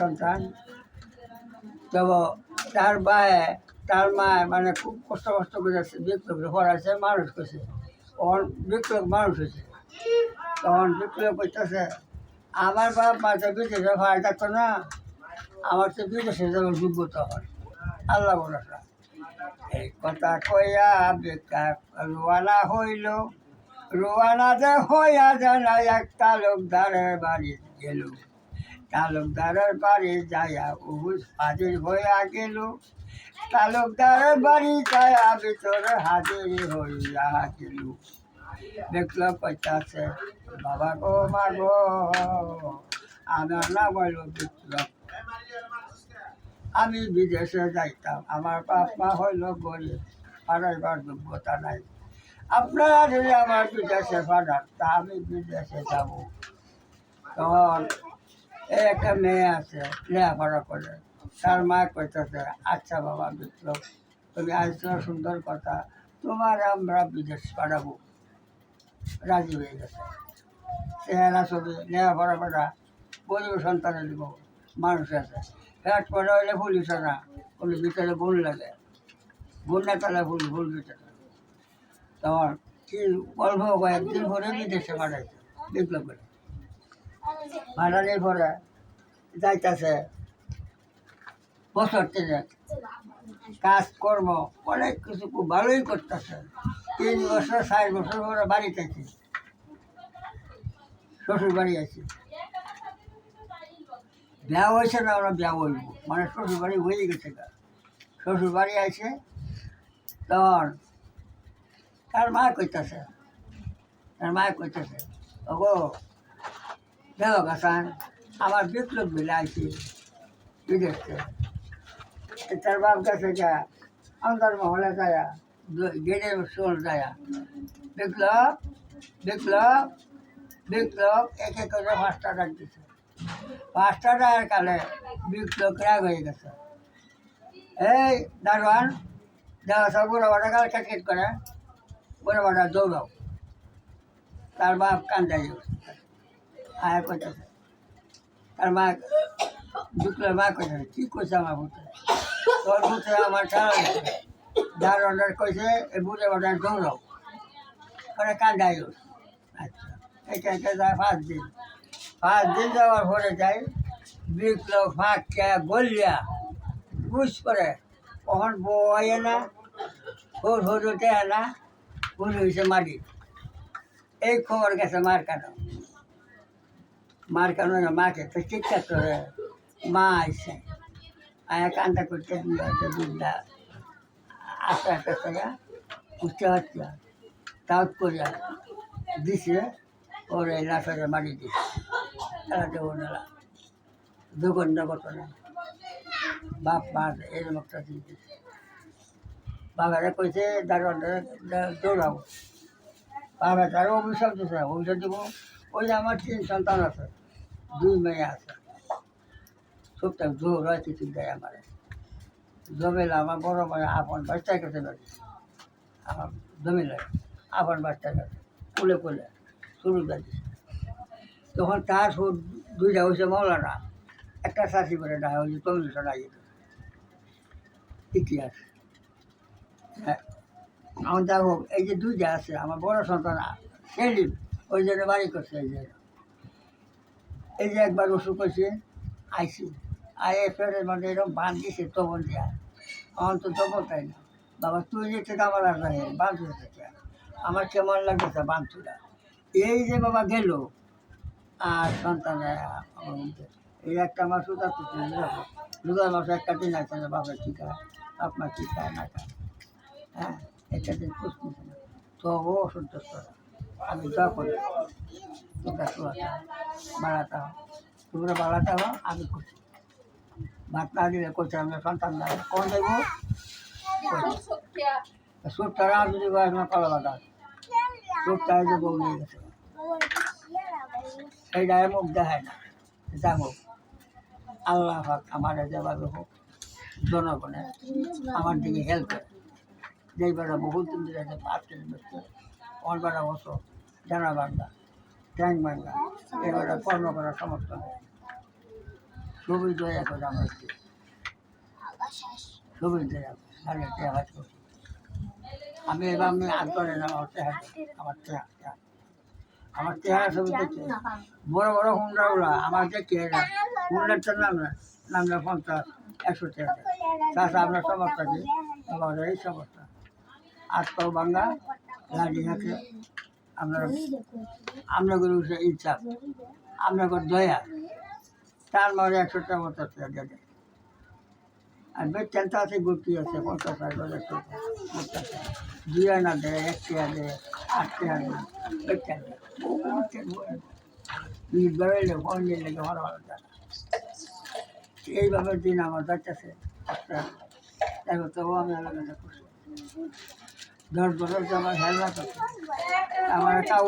সন্তান। তব তার বায়ে, তার মায়ে মানে খুব কষ্ট কষ্ট করে বিপ্লব পড়াইছে মানুষ করছে তখন বিপ্লব মানুষ হয়েছে তখন বিপ্লব করতেছে আমার বাপ মা তো বিদেশে ভাড়া থাকতো না, আমার তো বিদেশে যাওয়ার যোগ্যতা হয় আল্লাহ ভরসা এই কথা কইয়া বেকার রোয়ানা হইল। রোয়ানা যে হইয়া জানা এক তালুকদারের বাড়ি গেল। তালুকদারের বাড়ি যাইয়া উহুস হাজির হইয়া গেল। তালুকদারের বাড়ি যাইয়া ভিতরে হাজির হইয়া গেল। দেখল, কইতাছে, বাবা গো, মা গো, আমার নাম হইল বিপ্লব। আমি বিদেশে যাইতাম, আমার বাপ মা হইল গরিব পাড়াইবার যোগ্যতা নাই। আপনারা যদি আমার বিদেশে পাঠান, তা আমি বিদেশে যাব। তখন একটা মেয়ে আছে, লেখাপড়া করে। তার মা কইতেছে আচ্ছা বাবা বিপ্লব তুমি আসছো সুন্দর কথা। তোমার আমরা বিদেশ পাঠাবো। রাজি হয়ে গেছে। চেহারা ছবি, লেখাপড়া করা গরিব সন্তানে দিব, মানুষ আছে। পেট পড়া হইলে পুলিশ না পুলিশ ভিতরে ভুল লাগে। ভুল না তাহলে ভুল ভুল ভিতরে। তখন কি অল্প কয়েকদিন পরে বিদেশে পাঠাইছে বিপ্লব করে পাঠানোর পরে যাইতেছে। বছর থেকে কাজকর্ম, অনেক কিছু খুব ভালোই করতেছে। তিন বছর, চার বছর পরে বাড়িতে আছি শ্বশুর বাড়ি আছি বিয়া হয়েছে না ওরা বিয়া হইব মানে শ্বশুর বাড়ি হয়ে গেছে শ্বশুর বাড়ি আছে তখন তার মা কইতেছে, তার মা কইতেছে, ওগো দেহ গাছান আমার বিপ্লব মিলে আইছি বিদেশ তার বাপ কাছে যা, অন্তর মহলে যায় গেটে শোল যায়। বিপ্লব বিপ্লব বিপ্লব, এক করে পাঁচটা ডাক দিছে। পাঁচটা ডাকের কালে বিপ্লব রাগ হয়ে গেছে। এই দারোয়ান দেওয়া সব বুড়ো বাটা কাল করে, বুড়ো বাটা দৌড়াও। তার বাপ কান্দাই আয় কইতেছে তার মা বিপ্লব মা কইতেছে কি কইছে আমার বুঝতে তোর বুঝতে আমার হয়েছে যার অর্ডার কইছে, এই বুড়ো বাটা দৌড়াও করে কান্দাই আচ্ছা এটা এটা যায় পাঁচ দিন। পাঁচ দিন যাওয়ার পরে যাই, বিপ্লব ফাঁক গলিয়া বুঝ করে, কখন বয়ে না হুর হুর উঠে না হুর হয়েছে মাটি এই খবর গেছে মার কানো। মার না, মাকে তো চিৎকার করে মা আইসে আয়া কান্দা করতে দুধটা আস্তে আস্তে করে উঠতে হচ্ছে তাও করিয়া দিছে ওর এই লাশের মাটি দিছে। তারা দেবো না না বাপ, মা এরকম একটা দিয়েছে বাবারা কইছে দারোয়ানটা দৌড়াও। বাবা তারও অভিশাপ দিছে, অভিশাপ দিব। ওই আমার তিন সন্তান আছে, দুই মেয়ে আছে। সবটা জোর হয় কিছু দেয় আমার। জমেলা আমার বড় মেয়ে আপন বাচ্চা কাছে বাড়ি। আমার জমিলা আপন বাচ্চা কাছে কুলে কুলে শুরু বাড়ি তখন তার সুদ দুইটা হয়েছে মৌলানা, একটা শাসি করে ডাকা হয়েছে তমিল শোনা ইতিহাস হ্যাঁ। আমার দেখো, এই যে দুইটা আছে, আমার বড় সন্তান, সেলিম। ওই জন্য বাড়ি করছে, এই যে। এই যে একবার ওষুধ করছে, আইসি আইএ ফেরে মানে এরকম বান দিছে তবন দেয়া। আমার তো তবন তাই না? বাবা, তুই যেতে আমার আর নাই বাঁধ থেকে আমার কেমন লাগতেছে বান্ধুরা এই যে বাবা গেল, আর সন্তান এই একটা মাস উদার করছে রোজার মাসে একটা দিন আছে না বাবার টিকা আপনার টিকা না হ্যাঁ একটা দিন না তো ও সন্তুষ্ট। আমি যা করি তোমরা শোয়াতে বাড়াতে হও তোমরা বাড়াতে হও আমি খুশি ভাত না দিলে করছে আমরা সন্তান না। কোন দেবো সুখ তারা যদি বয়স না সুখ তারা যে বউ নিয়ে গেছে। সেই গায়ে মুখ দেখায় না। আল্লাহ আমার যেভাবে হোক জনগণে আমার দিকে হেল্প করে। যেই বেড়া বহুত দিন ধরে পাঁচ কেজি বেশি অন বেড়া বসো জানা বাংলা ট্যাঙ্ক বাংলা এবারে কর্ম করার সমর্থ। ছবি দয়া করে আমার ছবি দয়া তাহলে আমি এবার আমি আগ করে না, আমার টেহা আমার টেহা। আমার চেহারা ছবি দেখে বড় বড় হুন্ডাগুলা, আমার দেখে না হুন্ডারটার নাম না নামটা পঞ্চাশ, একশো তাছাড়া আপনার সমস্যা কি আমাদের এই সমস্যা আজকাল বাংলা লাঠি হাতে আপনার আপনাদের উঠে ইচ্ছা আপনাদের দয়া তার মানে একশো টাকা মতো টাকা দেবে আর বেতনটা আছে গুটি আছে পঞ্চাশ হাজার একশো দুই আনা দেয় এক টাকা দেয় আট টাকা দেয় টাকা এইভাবে দিন আমার যাচ্ছে একটা আমি আলাদা করছি দশ বছর আমার হেলমেট করছে আমার কাউ